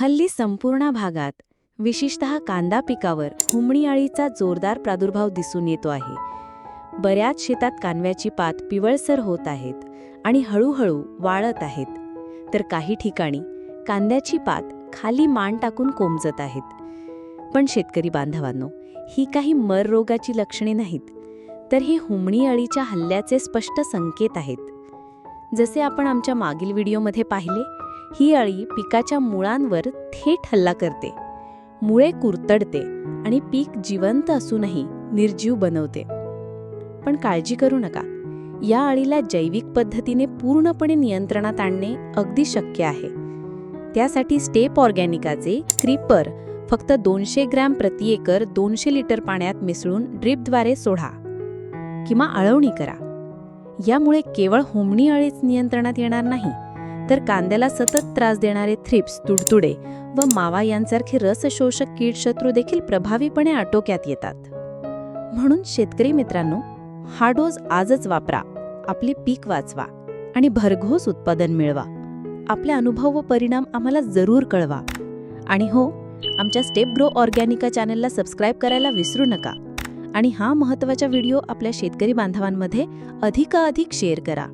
हल्ली संपूर्ण भागात विशेषतः कांदा पिकावर हुमणी अळीचा जोरदार प्रादुर्भाव दिसून येतो आहे. बऱ्याच शेतात कांद्याची पात पिवळसर होत आहेत आणि हळूहळू वाळत आहेत. तर काही ठिकाणी कांद्याची पात खाली मान टाकून कोमजत आहेत. पण शेतकरी बांधवांनो ही काही मर रोगाची लक्षणे नाहीत. तर ही हुमणी अळीच्या हल्ल्याचे स्पष्ट संकेत आहेत. जसे आपण आमच्या मागील व्हिडिओमध्ये पाहिले ही अळी पिकाच्या मुळांवर थेट हल्ला करते. मुळे कुरतडते आणि पीक जिवंत असूनही निर्जीव बनवते. पण काळजी करू नका. या अळीला जैविक पद्धतीने पूर्णपणे नियंत्रणात आणणे अगदी शक्य आहे. त्यासाठी स्टेप ऑर्गॅनिकाचे क्रीपर फक्त दोनशे ग्रॅम प्रति एकर दोनशे लिटर पाण्यात मिसळून ड्रिपद्वारे सोडा किंवा आळवणी करा. यामुळे केवळ होमणी अळीच नियंत्रणात येणार नाही तर कांद्याला सतत त्रास देणारे थ्रिप्स तुडतुडे व मावा यांसारखे रसशोषक कीड शत्रू देखील प्रभावीपणे आटोक्यात येतात. म्हणून शेतकरी मित्रांनो हा डोस आजच वापरा आपले पीक वाचवा आणि भरघोस उत्पादन मिळवा. आपले अनुभव व परिणाम आम्हाला जरूर कळवा. आणि हो आमच्या स्टेप ग्रो ऑर्गॅनिका चॅनलला सबस्क्राईब करायला विसरू नका आणि हा महत्त्वाचा व्हिडिओ आपल्या शेतकरी बांधवांमध्ये अधिकाधिक शेअर करा.